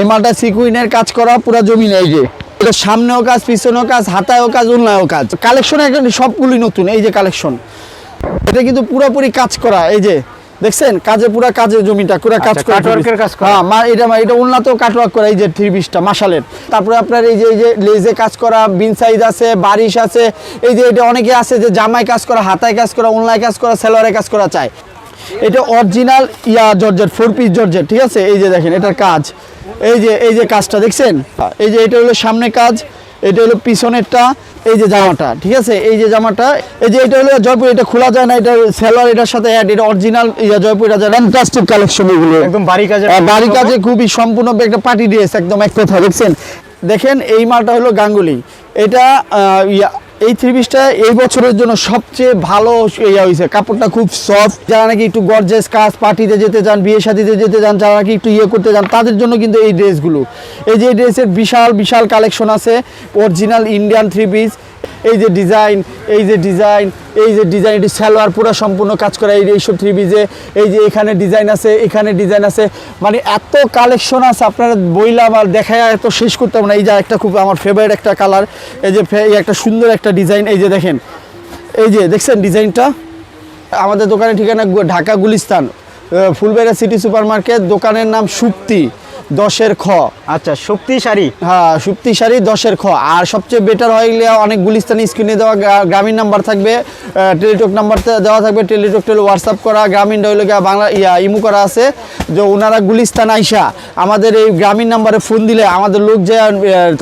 এই মালটা সিকুইনের কাজ করা পুরো জমিন এই যে। এটা সামনেও কাজ পিছনেও কাজ হাতায়ও কাজ উন্নয়ও কাজ। কালেকশন এখন সবগুলি নতুন এই যে কালেকশন এটা কিন্তু পুরোপুরি কাজ করা এই যে। দেখছেন? কাজে পুরা কাজে জমিটা পুরা কাজ আচ্ছা, করা কাটওয়ার্কের কাজ করা। হ্যাঁ মা এটা এটা উন্নত কাটওয়ার্ক করা এই যে থ্রি পিসটা মাসালের। তারপরে আপনার এই যে এই যে লেজে কাজ করা বিন সাইজ আছে বারিশ আছে। এই যে এটা অনেকে আছে যে জামায় কাজ করা হাতায় কাজ করা অনলাইন কাজ করা সেলোয়ারে কাজ করা চায়। এটা অরিজিনাল ইয়া জর্জেট ফোর পিস জর্জেট ঠিক আছে? এই যে দেখেন এটার কাজ। এই যে এই যে কাজটা দেখছেন? এই যে এটা হলো সামনে কাজ এটা হলো পিছনেরটা এই যে জামাটা ঠিক আছে? এই যে জামাটা এই যে এটা হলো জয়পুর এটা খোলা যায় না এটা সেলোয়ার এটার সাথে অ্যাড এটা অরিজিনাল ইয়া জয়পুর এটা ফ্যান্টাস্টিক কালেকশন এগুলো। একদম বাড়ি কাজে আহ, বাড়ি কাজে খুবই সম্পূর্ণ একটা পার্টি ড্রেস একদম এক কথা দেখছেন? দেখেন এই মালটা হলো গাঙ্গুলি। এটা ইয়া, এই থ্রি পিসটা এই বছরের জন্য সবচেয়ে ভালো ইয়া হয়েছে কাপড়টা খুব সফট যারা নাকি একটু গর্জেস কাজ, পার্টিতে যেতে চান, বিয়ে শাদিতে যেতে চান, যারা নাকি একটু ইয়ে করতে চান, তাদের জন্য কিন্তু এই ড্রেসগুলো এই যে ড্রেসের বিশাল বিশাল কালেকশন আছে। অরিজিনাল ইন্ডিয়ান থ্রি পিস এই যে ডিজাইন এই যে ডিজাইন এই যে ডিজাইন এটি সালোয়ার পুরো সম্পূর্ণ কাজ করা এই এইসব থ্রি পিসে এই যে এখানে ডিজাইন আছে, এখানে ডিজাইন আছে। মানে এত কালেকশন আছে, আপনারা বইলাম আর দেখায় এত শেষ করতে পারব না। এই যে একটা খুব আমার ফেভারিট একটা কালার এই যে একটা সুন্দর একটা ডিজাইন এই যে দেখেন। এই যে দেখছেন ডিজাইনটা আমাদের দোকানের ঠিকানা Dhaka Gulistan Fulbaria city super market দোকানের নাম সুপ্তি। দশের খ। আচ্ছা শক্তি শাড়ি হ্যাঁ সুপ্তি শাড়ি দশের খ। আর সবচেয়ে বেটার হয়ে গেলে অনেক গুলিস্তানি স্ক্রিনে দেওয়া গ্রামীণ নাম্বার থাকবে টেলিটক নাম্বার দেওয়া থাকবে টেলিটক টেলি হোয়াটসঅ্যাপ করা গ্রামীণ হইলে গিয়ে বাংলা ইয়া ইমু করা আছে যে ওনারা গুলিস্তান আইসা আমাদের এই গ্রামীণ নাম্বারে ফোন দিলে আমাদের লোক যে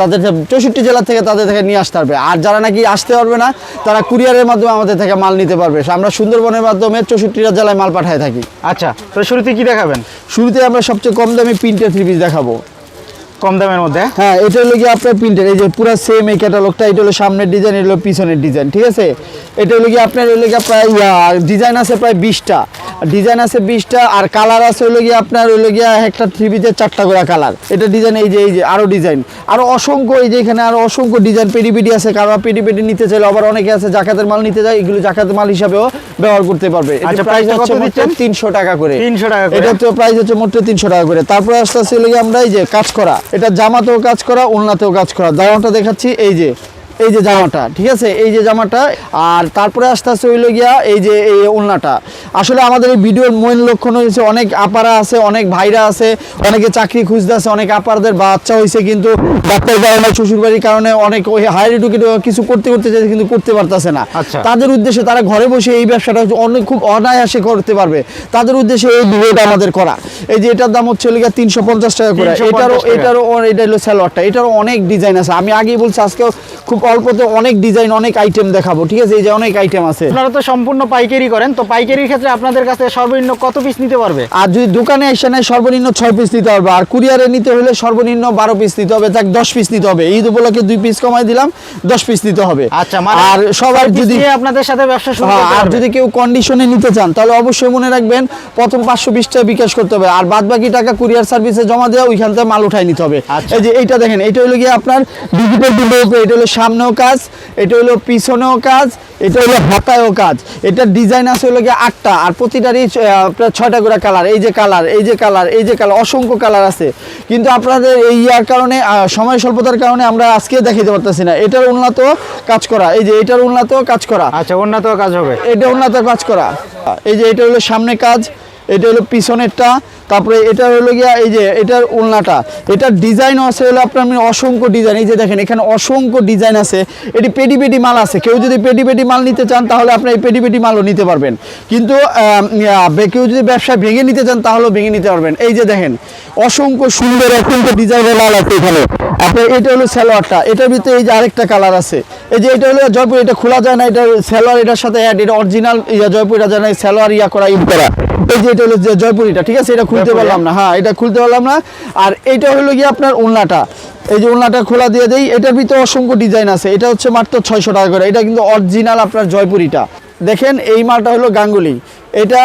তাদের চৌষট্টি জেলা থেকে তাদের থেকে নিয়ে আসতে পারবে। আর যারা নাকি আসতে পারবে না তারা কুরিয়ারের মাধ্যমে আমাদের থেকে মাল নিতে পারবে। আমরা সুন্দরবনের মাধ্যমে চৌষট্টিটা জেলায় মাল পাঠায় থাকি। আচ্ছা তো শুরুতে কি দেখাবেন? শুরুতে আমরা সবচেয়ে কম দামি প্রিন্টের থ্রি পিস দেখাবো। কম দামের মধ্যে? হ্যাঁ এটা হলো কি আপনার প্রিন্টের এই যে পুরো সেম এই ক্যাটালগটা এটা হলো সামনের ডিজাইন এটা হলো পিছনের ডিজাইন ঠিক আছে? এটা হলো কি আপনার হলো কি প্রায় ডিজাইন আছে প্রায় বিশটা। ডিজাইন আছে বিশটা আর কালার আছে হলো কি আপনার হলো গিয়া একটা থ্রি পিসের চারটা করে কালার এটা ডিজাইন এই যে এই যে আরও ডিজাইন আরও অসংখ্য এই যে এখানে আরও অসংখ্য ডিজাইন পেডি পেডি আছে। কারণ পেডি পেডি নিতে চাইলে আবার অনেকে আছে জাকাতের মাল নিতে যায় এগুলো জাকাতের মাল হিসাবেও ব্যবহার করতে পারবে। আচ্ছা, প্রাইস হচ্ছে কত দিচ্ছেন? তিনশো টাকা করে। 300 টাকা করে। এটা তো প্রাইস হচ্ছে মোট টাকা করে। তারপর আস্তে আস্তে লেগে আমরা এই যে কাজ করা। এটা জামাতেও কাজ করা উন্নাতেও কাজ করা। জামাটা দেখাচ্ছি এই যে এই যে জামাটা ঠিক আছে? এই যে জামাটা আর তারপরে আস্তে আস্তে হইল গিয়া এই যে এই উন্নাটা আসলে আমাদের এই ভিডিওর মূল লক্ষণ হয়েছে অনেক আপারা আছে অনেক ভাইরা আছে অনেকে চাকরি খুঁজতে আছে অনেক আপারদের বাচ্চা হয়েছে কিন্তু ডাক্তার কারণে শ্বশুর বাড়ির কারণে অনেক ওই হায়ার এডুকেটেড কিছু করতে করতে চাইছে কিন্তু করতে পারতেছে না। আচ্ছা। তাদের উদ্দেশ্যে তারা ঘরে বসে এই ব্যবসাটা অনেক খুব অনায়াসে করতে পারবে। তাদের উদ্দেশ্যে এই ভিডিওটা আমাদের করা। এই যে এটার দাম হচ্ছে লিগা তিনশো পঞ্চাশ টাকা করে। 350 এটারও এটারও এটা হলো স্যালোয়ারটা এটারও অনেক ডিজাইন আছে। আমি আগেই বলছি আজকেও খুব অল্পতে অনেক ডিজাইন অনেক আইটেম দেখাবো ঠিক আছে? এই যে অনেক আইটেম আছে। আপনারা তো সম্পূর্ণ পাইকারি করেন তো পাইকারির ক্ষেত্রে আপনাদের কাছে সর্বনিম্ন কত পিস নিতে পারবে? আর যদি দোকানে এসে নেয় সর্বনিম্ন ছয় পিস নিতে হবে আর কুরিয়ারে নিতে হলে সর্বনিম্ন বারো পিস নিতে হবে তাক দশ পিস নিতে হবে। ঈদ উপলক্ষে দুই পিস কমাই দিলাম দশ পিস নিতে হবে। আচ্ছা মানে আর সবার যদি আপনাদের সাথে ব্যবসা শুরু হ্যাঁ, আর যদি কেউ কন্ডিশনে নিতে চান তাহলে অবশ্যই মনে রাখবেন প্রথম পাঁচশো বিশ টাকা বিকাশ করতে হবে। আর বাদ বাকি টাকা কুরিয়ার সার্ভিসে জমা দেওয়া ওইখান থেকে মাল উঠাই নিতে হবে। আচ্ছা। এই যে এইটা দেখেন এটা হলো গিয়ে আপনার ডিজিটাল এটা হলো সামনেও কাজ এটা হলো পিছনেও কাজ এটা হলো হাতায়ও কাজ। এটা ডিজাইন আছে হলো গিয়ে আটটা আর প্রতিটারই আপনার ছয়টা করে কালার এই যে কালার এই যে কালার এই যে কালার অসংখ্য কালার আছে। কিন্তু আপনাদের এই ইয়ার কারণে সময় স্বল্পতার কারণে আমরা আজকে দেখাতে পারতেছি না। এটার উন্নত কাজ করা এই যে এটার উন্নত কাজ করা। আচ্ছা উন্নত কাজ হবে। এটা উন্নত কাজ করা। এই যে এটা হলো সামনে কাজ এটা হলো পিছনেরটা, তারপরে এটা হলো গিয়া এই যে, এটার উলনাটা। এটার ডিজাইন আছে হলো আপনার মানে অসংখ্য ডিজাইন এই যে দেখেন, এখানে অসংখ্য ডিজাইন আছে। এটি পেডি পেডি মাল আছে। কেউ যদি পেডি পেডি মাল নিতে চান, তাহলে আপনি এই পেডি পেডি মালও নিতে পারবেন। কিন্তু কেউ যদি ব্যবসা ভেঙে নিতে চান, তাহলেও ভেঙে নিতে পারবেন। এই যে দেখেন, অসংখ্য সুন্দর, অসংখ্য ডিজাইনের মাল আছে এখানে। আপনার এটা হলো সালোয়ারটা। এটার ভিতরে এই যে আরেকটা কালার আছে। এই যে এটা হলো জয়পুর এটা খোলা যায় না এটা সালোয়ার এটার সাথে অ্যাড এটা অরিজিনাল ইয়া জয়পুর এটা জানা সালোয়ার ইয়া করা ইন করা। এই যে এটা হলো যে জয়পুরিটা ঠিক আছে? এটা খুলতে পারলাম না। হ্যাঁ এটা খুলতে পারলাম না। আর এইটা হলো গিয়ে আপনার ওলনাটা এই যে ওলনাটা খোলা দিয়ে দেই। এটার ভিতরে অসংখ্য ডিজাইন আছে। এটা হচ্ছে মাত্র ছয়শো টাকা করে। এটা কিন্তু অরিজিনাল আপনার জয়পুরিটা। দেখেন এই মালটা হলো গাঙ্গুলি। এটা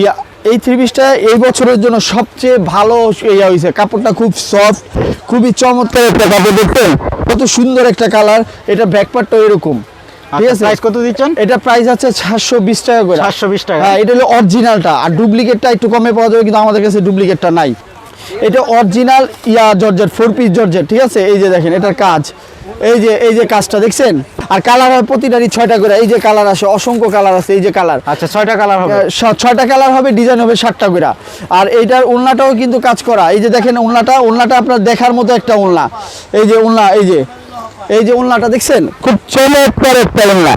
ইয়া এই থ্রি পিসটা এই বছরের জন্য সবচেয়ে ভালো ইয়া হয়েছে। কাপড়টা খুব সফট খুবই চমৎকার একটা কাপড় দেখতে কত সুন্দর একটা কালার এটা ব্যাকপারটা এরকম। ঠিক আচ্ছা, আছে কত দিচ্ছেন? এটা প্রাইস আছে সাতশো বিশ টাকা করে। 720 টাকা। হ্যাঁ এটা হলো অরিজিনালটা আর ডুপ্লিকেটটা একটু কমে পাওয়া যাবে কিন্তু আমাদের কাছে ডুপ্লিকেটটা নাই। এটা অরিজিনাল ইয়া জর্জেট ফোর পিস জর্জেট ঠিক আছে? এই যে দেখেন এটার কাজ। এই যে এই যে কাজটা দেখছেন? আর কালার হয় প্রতিটারই ছয়টা করে। এই যে কালার আসে অসংখ্য কালার আছে এই যে কালার। আচ্ছা ছয়টা কালার হবে? ছয়টা কালার হবে ডিজাইন হবে সাতটা করে। আর এইটার উলনাটাও কিন্তু কাজ করা। এই যে দেখেন উলনাটা উলনাটা আপনার দেখার মতো একটা উলনা। এই যে উলনা এই যে এই যে উলনাটা দেখছেন? খুব চমৎকার একটা উলনা।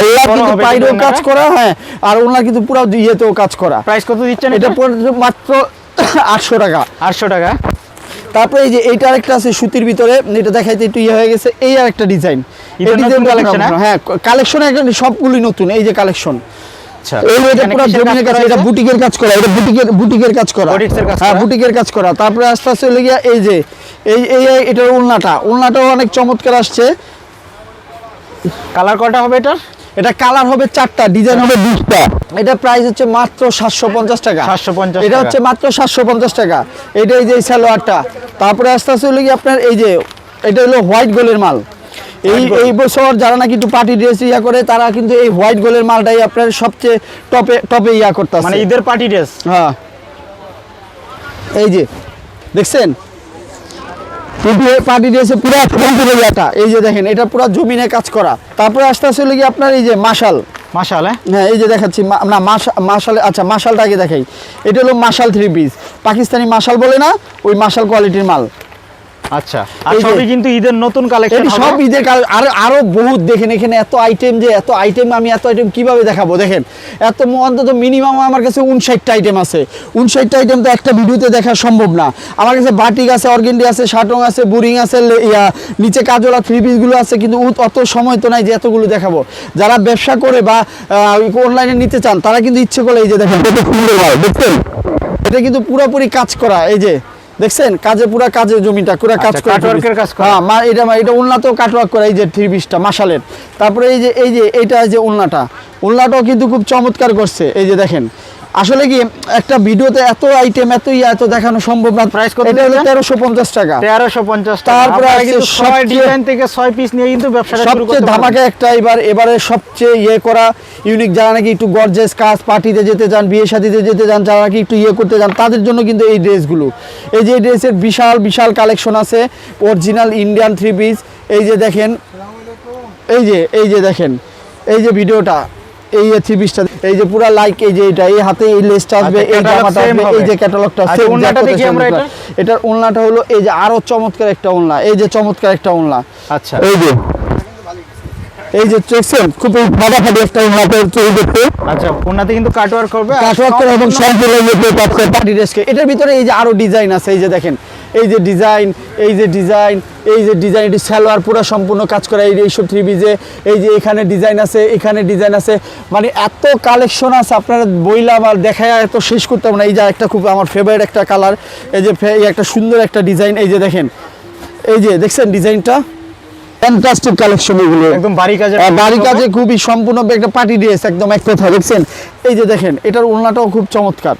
উলনা কিন্তু বাইরেও কাজ করা হ্যাঁ। আর উলনা কিন্তু পুরো ইয়েতেও কাজ করা। প্রাইস কত দিচ্ছেন এটা এটা? মাত্র আটশো টাকা। আটশো টাকা। তারপরে এই যে এইটা আরেকটা আছে সুতির ভিতরে এটা দেখাইতে একটু ইয়ে হয়ে গেছে। এই আরেকটা ডিজাইন এটা নতুন collection, হ্যাঁ? হ্যাঁ কালেকশন এখন সবগুলোই নতুন এই যে কালেকশন আচ্ছা। এটা এখানে পুরো কিসের জমিনের কাজ করা এটা হয়েছে? বুটিকের কাজ করা এটা বুটিকের বুটিকের কাজ করা। হ্যাঁ বুটিকের কাজ করা। তারপরে আস্তে আস্তে হলে গিয়া এই যে এই এই এই- এটার উলনাটা। উলনাটাও অনেক চমৎকার আসছে। কালার কয়টা হবে এটার? এটা কালার হবে চারটা ডিজাইন হবে বিশটা এটা প্রাইস হচ্ছে মাত্র সাতশো পঞ্চাশ টাকা। 750 এটা হচ্ছে মাত্র সাতশো পঞ্চাশ টাকা। এটা এই যে এই সালোয়ারটা। তারপরে আস্তে আস্তে হলো কি আপনার এই যে এটা হলো হোয়াইট গোলের মাল। এই এই বছর যারা নাকি একটু পার্টি ড্রেস ইয়া করে তারা কিন্তু এই হোয়াইট গোলের মালটাই আপনার সবচেয়ে টপে টপে ইয়া করতেছে। মানে ঈদের পার্টি ড্রেস হ্যাঁ। এই যে দেখছেন? পার্টি দিয়েছে পুরো ফ্রন্টের এই যে দেখেন এটা পুরো জমিনে কাজ করা। তারপরে আস্তে আস্তে হলো কি আপনার এই যে মাশাল। মাশাল হ্যাঁ? হ্যাঁ এই যে দেখাচ্ছি না মাশালে আচ্ছা মাশালটা আগে দেখাই। এটা হলো মাশাল থ্রি পিস পাকিস্তানি মাশাল বলে না, ওই মাশাল কোয়ালিটির মাল। আচ্ছা আর সবই কিন্তু ঈদের নতুন কালেকশন সব ঈদের আরও আরও বহুত দেখেন এখানে এত আইটেম যে এত আইটেম আমি এত আইটেম কীভাবে দেখাবো? দেখেন এত অন্তত মিনিমাম আমার কাছে উনষাটটা আইটেম আছে। উনষাটটা আইটেম তো একটা ভিডিওতে দেখা সম্ভব না। আমার কাছে বাটিক আছে অর্গেন্ডি আছে শাটং আছে বুরিং আছে নিচে কাজলা থ্রি পিসগুলো আছে কিন্তু অত সময় তো নাই যে এতগুলো দেখাবো। যারা ব্যবসা করে বা অনলাইনে নিতে চান তারা কিন্তু ইচ্ছে করে এই যে দেখেন দেখছেন? এটা কিন্তু পুরোপুরি কাজ করা এই যে। দেখছেন? কাজে পুরা কাজে জমিটা পুরা কাজ করে করা কাটওয়ার্কের কাজ করা। হ্যাঁ মা এটা মা- এটা উন্নত কাটওয়ার্ক করে এই যে থ্রি পিসটা মাসালের তারপরে এই যে এই যে এইটা যে উল্লাটা উল্লাটাও কিন্তু খুব চমৎকার করছে। এই যে দেখেন আসলে কি একটা ভিডিওতে এত আইটেম এত ইয়া এত দেখানো সম্ভব না। Price কত এটা হলো দিচ্ছেন? তেরোশো পঞ্চাশ টাকা। তেরোশো পঞ্চাশ তারপরে তারপরে কিন্তু ছয় ডিজাইন থেকে ছয় পিস নিয়ে কিন্তু ব্যবসাটা শুরু করতে সবচেয়ে ধামাকা একটা এবার এবারে সবচেয়ে ইয়ে করা ইউনিক যারা নাকি একটু গর্জেস কাজ পার্টিতে যেতে চান বিয়ে শাদিতে যেতে চান যারা নাকি একটু ইয়ে করতে চান তাদের জন্য কিন্তু এই ড্রেসগুলো এই যে ড্রেসের বিশাল বিশাল কালেকশন আছে অরিজিনাল ইন্ডিয়ান থ্রি পিস এই যে দেখেন এই যে এই যে দেখেন এই যে ভিডিওটা এই থ্রি পিসটা এই যে পুরা লাইক এই যে এটা এই হাতে এই লেসটা আসবে আচ্ছা, এই জামাটা আসবে এই যে ক্যাটালগটা আচ্ছা, ওড়নাটা দেখি আমরা এটা। এটার ওড়নাটা হলো এই যে আরও চমৎকার একটা ওড়না এই যে চমৎকার একটা ওড়না আচ্ছা এই যে এই যে দেখছেন খুব এই ফাটাফাটি একটা উন্নত তৈরি করতে আচ্ছা ওনাতে কিন্তু কাটওয়ার্ক করবে কাটওয়ার্ক করে এবং সম্পূর্ণ- ইয়ে পার্টি ড্রেসকে এটার ভিতরে এই যে আরও ডিজাইন আছে এই যে দেখেন এই যে ডিজাইন এই যে ডিজাইন এই যে ডিজাইন এটি সালোয়ার পুরো সম্পূর্ণ কাজ করা এই এইসব থ্রি পিসে এই যে এখানে ডিজাইন আছে এখানে ডিজাইন আছে। মানে এত কালেকশন আছে আপনারা বইলা আমার দেখায় এত শেষ করতে পারব না। এই যে একটা খুব আমার ফেভারিট একটা কালার এই যে এই একটা সুন্দর একটা ডিজাইন এই যে দেখেন। এই যে দেখছেন ডিজাইনটা ফ্যান্টাস্টিক কালেকশন এগুলো। একদম বাড়ি কাজে হ্যাঁ, বাড়ি কাজে খুবই সম্পূর্ণ একটা পার্টি ড্রেস একদম এক কথা দেখছেন? এই যে দেখেন এটার ওড়নাটাও খুব চমৎকার।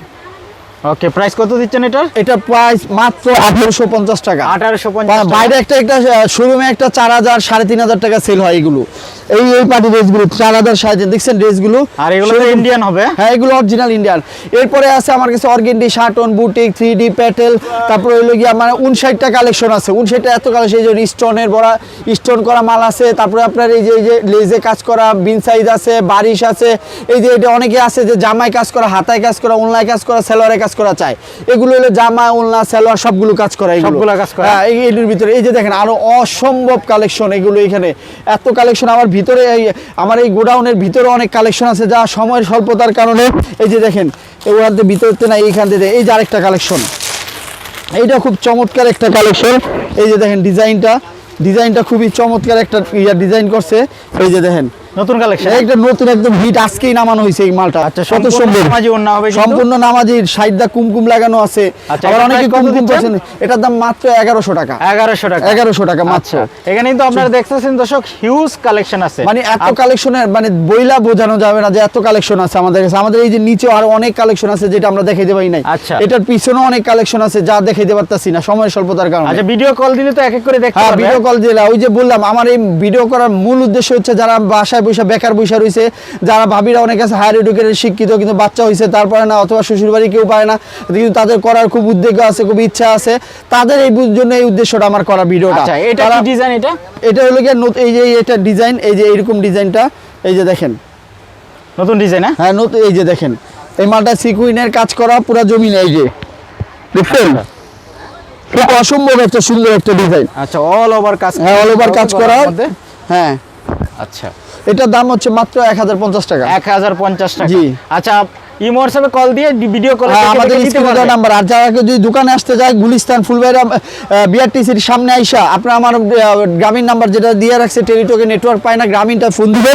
ওকে প্রাইস কত দিচ্ছেন এটার? এটা প্রাইস মাত্র আঠারোশো পঞ্চাশ টাকা। আঠারোশো বা- পঞ্চাশ বাইরে একটা একটা শোরুমে একটা চার হাজার সাড়ে তিন হাজার টাকা সেল হয় এগুলো। এই এই পার্টি ড্রেসগুলো চার হাজার দেখছেন ড্রেসগুলো আর এগুলো ইন্ডিয়ান হবে। হ্যাঁ এগুলো অরিজিনাল ইন্ডিয়ান এরপরে আছে আমার কাছে অর্গেন্ডি শার্টন বুটিক থ্রি ডি প্যাটেল তারপরে হইল গিয়ে আমার উনষাটটা কালেকশন আছে। উনষাটটা এত কালেকশন এই যে স্টোনের বড়া স্টোন করা মাল আছে তারপরে আপনার এই যে এই যে লেজে কাজ করা বিন সাইজ আছে বারিশ আছে এই যে এটা অনেকে আছে যে জামায় কাজ করা হাতায় কাজ করা উনলায় কাজ করা সেলোয়ারে কাজ করা চায়। এগুলো হলো জামা উনলা সেলোয়ার সবগুলো কাজ করা সবগুলো কাজ করা। হ্যাঁ এগুলোর ভিতরে এই যে দেখেন আরও অসম্ভব কালেকশন এগুলো এখানে। এত কালেকশন আমার ভিতরে এই, আমার এই গোডাউনের ভিতরে অনেক কালেকশন আছে যা সময়ের স্বল্পতার কারণে, এই যে দেখেন এগুলোর ভিতরতে না এইখান থেকে এই যে আরেকটা কালেকশন এইটা খুব চমৎকার একটা কালেকশন এই যে দেখেন, ডিজাইনটা ডিজাইনটা খুবই চমৎকার একটা ইয়া ডিজাইন করছে। এই যে দেখেন নতুন কালেকশন একটা নতুন একদম হিট আজকেই নামানো হয়েছে এই মালটা। আচ্ছা, কত সম্পূর্ণ সুন্দর নামাজি ওড়না হবে? সম্পূর্ণ সাইডটা কুমকুম লাগানো আছে। আচ্ছা, আবার অনেকে কুমকুম? পছন্দ এটার দাম মাত্র এগারোশো টাকা। এগারোশো টাকা। এগারোশো টাকা মাত্র। আচ্ছা আপনারা দেখতেছেন দর্শক হিউজ কালেকশন আছে। মানে এত কালেকশনের মানে বইলা বোঝানো যাবে না যে এত কালেকশন আছে আমাদের কাছে। আমাদের এই যে নিচেও আরও অনেক কালেকশন আছে যেটা আমরা দেখাইতে পারি নাই। আচ্ছা। এটার পিছনেও অনেক কালেকশন আছে যা দেখাইতে পারতাছি না সময়ের স্বল্পতার কারণে। আচ্ছা ভিডিও কল দিলে তো এক এক করে দেখতে হ্যাঁ পারবে। ভিডিও কল দিলা ওই যে বললাম আমার এই ভিডিও করার মূল উদ্দেশ্য হচ্ছে যারা বাসায় বৈশা বেকার বৈশা রয়েছে যারা ভাবিরা অনেক আছে হায়ার এডুকেটেড শিক্ষিত কিন্তু বাচ্চা হয়েছে তারপরে না অথবা শ্বশুর বাড়ি কেউ পায় না। কিন্তু তাদের করার খুব উদ্যোগ আছে খুব ইচ্ছা আছে। তাদের এই জন্য এই উদ্দেশ্যটা আমার করা ভিডিওটা। আচ্ছা এটা কি ডিজাইন এটা? এটা হলো গিয়ে এই যে এটা ডিজাইন এই যে এইরকম ডিজাইনটা এই যে দেখেন। নতুন ডিজাইন হ্যাঁ? হ্যাঁ নতুন এই যে দেখেন। এই মালটা সিকুইনের কাজ করা পুরো জমিন এই যে। দেখছেন? খুব অসম্ভব একটা সুন্দর একটা ডিজাইন আচ্ছা অল ওভার কাজ হ্যাঁ অল ওভার কাজ করা। হ্যাঁ। আচ্ছা। এটার দাম হচ্ছে মাত্র এক হাজার পঞ্চাশ টাকা। এক হাজার পঞ্চাশ টাকা। জি। আচ্ছা ইমো হোয়াটসঅ্যাপে কল দিয়ে ভিডিও কল হ্যাঁ, আমাদের দেখে স্ক্রিনে নাম্বার আর যারা যদি দোকানে আসতে যায় গুলিস্তান ফুলবাইরা বিআরটিসির সামনে আইসা আপনার আমার গ্রামীণ নাম্বার যেটা দিয়ে রাখছে টেলিটকে নেটওয়ার্ক পায় না গ্রামীণটা ফোন দিবেন।